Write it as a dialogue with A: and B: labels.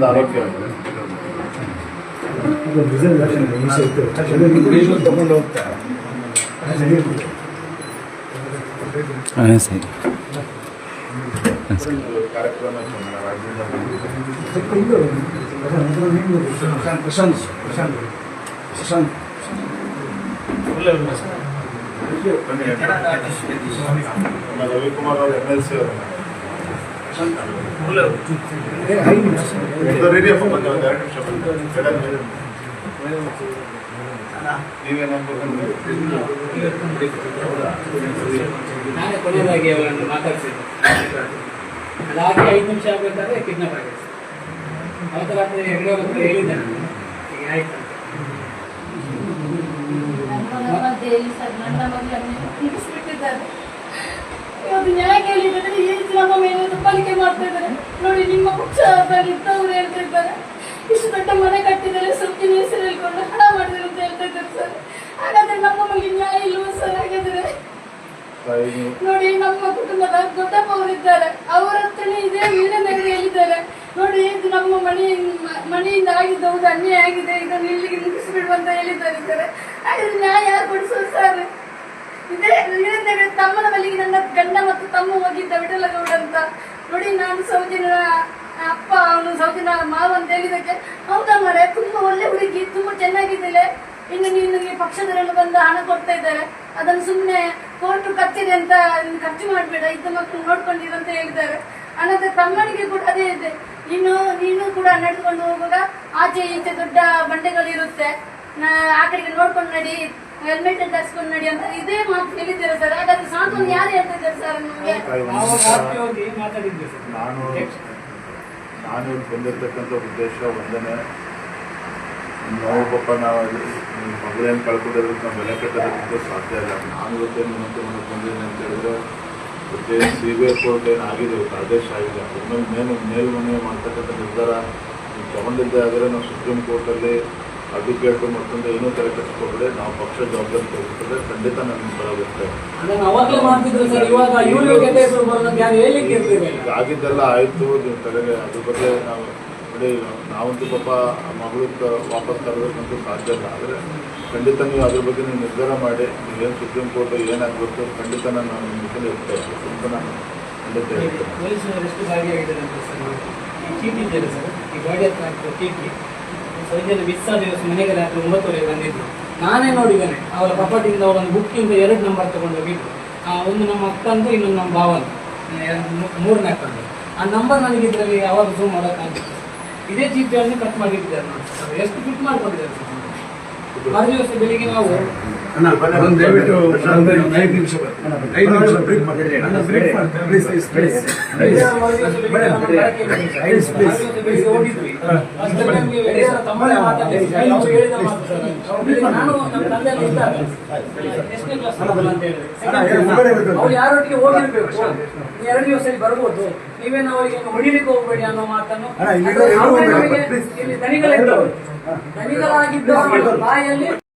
A: ಒಂದು ಆರೋಗ್ಯ
B: ಇದು ಡಿಸೈನ್ version ಇದೆ, ಈ shape. ಅದು ನೀವು visual ತಗೊಂಡು ಹೋಗ್ತಾ ಅದು ನಡೆಯುತ್ತೆ.
C: ಹಾಂ ಸರಿ
A: ಕಾರ್ಯಕ್ರಮ ಇತ್ತು, ರಾಜ್ಯದಿಂದ ಬಂದಿದ್ದು.
B: ಸ್ವಲ್ಪ ಇದು ಪ್ರಶಾಂತ್, ಅದು ನೀವು ಪ್ರಶಾಂತ್ ಪ್ರಶಾಂತ್ ಪ್ರಶಾಂತ್ ಪ್ರಶಾಂತ್
A: ಬನ್ನಿ, ನಮ್ಮ ರವಿಕುಮಾರ್ ಅವರು ಎಮ್ ಎಲ್ ಸಿ ಅವರು
D: ಅವರನ್ನು ಮಾತಾಡ್ಸಿದ್ದು ಅದಾಗಿ ಐದು ನಿಮಿಷ ಆಗಬೇಕಾದ್ರೆ ಕಿಡ್ನಾಪ್ ಆಗಿದೆ ಅವತ್ತು ರಾತ್ರಿ ಹೆಗ್ಡೆ ಹತ್ರ ಹೇಳಿದ್ದೆ ನಾನು ಆಯ್ತು
E: ನನ್ನ ಸರ್ ನನ್ನ ನ್ಯಾಯ ನಮ್ಮ ಮೇಲೆ ದಬ್ಬಾಳಿಕೆ ಮಾಡ್ತಾ ಇದ್ದಾರೆ? ನೋಡಿ, ನಿಮ್ಮ ಪಕ್ಷದಲ್ಲಿ ಇದ್ದವರು ಹೇಳ್ತಾ ಇದ್ದಾರೆ. ಇಷ್ಟು ದೊಡ್ಡ ಮನೆ ಕಟ್ಟಿದ್ದಾರೆ ಸುತ್ತಿನ ಹೆಸರು ಹೇಳ್ಕೊಂಡು ಹಣ ಮಾಡಿದ್ರು ಅಂತ ಹೇಳ್ತಾ ಇದ್ದಾರೆ ಸರ್. ಹಾಗಾದ್ರೆ ನಮ್ಮ ಮಗಳಿಗೆ ನ್ಯಾಯ ಇಲ್ವ ಸರ್? ಹಾಗಾದ್ರೆ ನೋಡಿ, ನಮ್ಮ ಕುಟುಂಬದ ದೊಡ್ಡಪ್ಪ ಇದ್ದಾರೆ ಅವರ ಹತ್ರನೇ ಇದೇ ವೀರನಗರ ಹೇಳಿದ್ದಾರೆ ನೋಡಿ, ಇದು ನಮ್ಮ ಮನೆ, ಮನೆಯಿಂದ ಆಗಿದ್ದ ಹೌದು, ಅನ್ಯಾಯ ಆಗಿದೆ. ಇದನ್ನು ಇಲ್ಲಿಗೆ ಮುಗಿಸ್ಬಿಡುವಂತ ಹೇಳಿದ್ದಾರೆ ಸರ್. ಹಾಗಾದ್ರೆ ನ್ಯಾಯ ಯಾರು ಕೊಡಿಸೋದು ಸರ್? ಇದೇ ವೀರನಗರ ತಮ್ಮನ ಬಳಿಗೆ ನನ್ನ ಗಂಡ ಮತ್ತು ತಮ್ಮ ಹೋಗಿದ್ದ ವಿಠಲಗೌಡ ಅಂತ ನೋಡಿ, ನಾನು ಸೌಜನ್ಯ ಅಪ್ಪ, ಅವನು ಸೌಜನ್ಯ ಮಾವ ಅಂತ ಹೇಳಿದಕ್ಕೆ ಹೌದಾ ಮರೆ ತುಂಬಾ ಒಳ್ಳೆ ಹುಡುಗಿ, ತುಂಬಾ ಚೆನ್ನಾಗಿದ್ದಾಳೆ. ಇನ್ನು ನೀನು ಈ ಪಕ್ಷದವರೆಲ್ಲ ಬಂದು ಹಣ ಕೊಡ್ತಾ ಇದ್ದಾರೆ. ಅದನ್ನು ಸುಮ್ಮನೆ ಕೋರ್ಟ್ ಖರ್ಚಿದೆ ಅಂತ ಖರ್ಚು ಮಾಡಬೇಡ, ಇದ್ದ ಮಕ್ಕಳು ನೋಡ್ಕೊಂಡಿರು ಅಂತ ಹೇಳಿದ್ದಾರೆ. ಅನಂತರ ತಮ್ಮನಿಗೆ ಕೂಡ ಅದೇ ಇದೆ. ಇನ್ನು ನೀನು ಕೂಡ ನಡೆದುಕೊಂಡು ಹೋಗುವಾಗ ಆಚೆ ಈಚೆ ದೊಡ್ಡ ಬಂಡೆಗಳಿರುತ್ತೆ. ಆ ಕಡೆಗೆ ನೋಡ್ಕೊಂಡು ನಡಿ. ಹೆಲ್ಮೆಟ್ ಧರಿಸ್ಕೊಂಡು ನಡಿ ಅಂತ ಇದೇ ಮಾತು ಹೇಳಿದ್ದೀರಾ ಸರ್. ಹಾಗಾದ್ರೆ ಸಾಂತ್ವನ ಯಾರು ಹೇಳ್ತಿದ್ದಾರೆ ಸರ್ ನಿಮಗೆ?
A: ನಾನು ನಾನು ಬಂದಿರತಕ್ಕಂಥ ಉದ್ದೇಶ ಒಂದನೇ ನಾವು ಪಾಪ ನಾವು ನಿಮ್ಮ ಮಗಳೇನು ಕಳ್ಕೊಂಡಿರೋದಕ್ಕೆ ನಾವು ಬೆಲೆ ಕಟ್ಟೋದಕ್ಕೆ ಸಾಧ್ಯ ಇಲ್ಲ. ನಾನು ಇವತ್ತೇ ನಿಮ್ಮಂತೆ ಮನೆಗೆ ಬಂದಿದ್ದೀನಿ ಅಂತ ಹೇಳಿದ್ರೆ ಇವತ್ತೇ ಸಿ ಬಿ ಐ ಕೋರ್ಟ್ ಏನು ಆಗಿದೆ ಇವತ್ತು ಆದೇಶ ಆಗಿದೆ. ಅದ್ರ ಮೇಲೆ ಮೇಲ್ಮನೆ ಮಾಡ್ತಕ್ಕಂಥ ನಿರ್ಧಾರ ನೀವು ತಗೊಂಡಿದ್ದೆ ಆದರೆ ನಾವು ಸುಪ್ರೀಂ ಕೋರ್ಟಲ್ಲಿ ಅಡ್ವೊಕೇಟ್ ಮತ್ತೊಂದು ಏನೂ ತಲೆ ಕಟ್ಟಿಸ್ಕೊಬೇಡಿ ನಾವು ಪಕ್ಷ ಜವಾಬ್ದಾರಿ ತೆಗೆದುಕೊಂಡ್ರೆ ಖಂಡಿತ ನಾನು ಬರ ಆಗಿದ್ದೆಲ್ಲ ಆಯಿತು ನೀವು ತಲೆಗೆ ಅದ್ರ ಬಗ್ಗೆ ನಾವು ನೋಡಿ ನಾವಂತೂ ಪಾಪ ಮಗಳು ವಾಪಸ್ ತರಬೇಕಂತೂ ಸಾಧ್ಯ ಇಲ್ಲ. ಆದರೆ ಖಂಡಿತ ನೀವು ಅದ್ರ ಬಗ್ಗೆ ನೀವು ನಿರ್ಧಾರ ಮಾಡಿ ನೀವೇನು ಸುಪ್ರೀಂ ಕೋರ್ಟ್ ಏನಾಗಬೇಕು ಖಂಡಿತ ನಾನು ನಿಮ್ಮ ಜೊತೆ ಇರ್ತೇವೆ ಅಂತ ನಾನು ಖಂಡಿತ ಹೇಳ್ತೇನೆ.
D: ಮಿಸ್ ಆದ ದಿವಸ ಮನೆಗೆ ರಾತ್ರಿ ಒಂಬತ್ತುವರೆಗೆ ಬಂದಿದ್ರು. ನಾನೇ ನೋಡಿದ್ದೇನೆ ಅವರ ಕಪಾಟಿಯಿಂದ ಅವರೊಂದು ಬುಕ್ಕಿಂದ ಎರಡು ನಂಬರ್ ತಗೊಂಡು ಹೋಗಿದ್ರು ಆ, ಒಂದು ನಮ್ಮ ಅಕ್ಕಂದು ಇನ್ನೊಂದು ನಮ್ಮ ಭಾವನ ಮೂರನೇ ಅಕ್ಕಂದು ಆ ನಂಬರ್ ನನಗೆ ಇದರಲ್ಲಿ ಯಾವಾಗ ಝೂಮ್ ಮಾಡೋಕ್ಕಾಗಿತ್ತು ಇದೇ ಚೀಟಿಯಲ್ಲಿ ಕಟ್ ಮಾಡಿದ್ದಾರೆ ಸರ್ ಎಷ್ಟು ಫಿಟ್ ಮಾಡ್ಕೊಂಡಿದ್ದಾರೆ. ಮರು ದಿವಸ ಬೆಳಿಗ್ಗೆ ನಾವು
B: ದಯವಿಟ್ಟು ಐದು ನಿಮಿಷ ಐದು ನಿಮಿಷ ಬ್ರೇಕ್
D: ಯಾರೊಟ್ಟಿಗೆ ಹೋಗಿರ್ಬೇಕು ಎರಡು ದಿವಸ ಬರ್ಬೋದು ನೀವೇನು ಅವರಿಗೆ ಹೊಡಿಲಿಕ್ಕೆ ಹೋಗ್ಬೇಡಿ ಅನ್ನೋ ಮಾತನ್ನು
B: ಅಣ್ಣ, ಇಲ್ಲಿ
D: ಬಾಯಲ್ಲಿ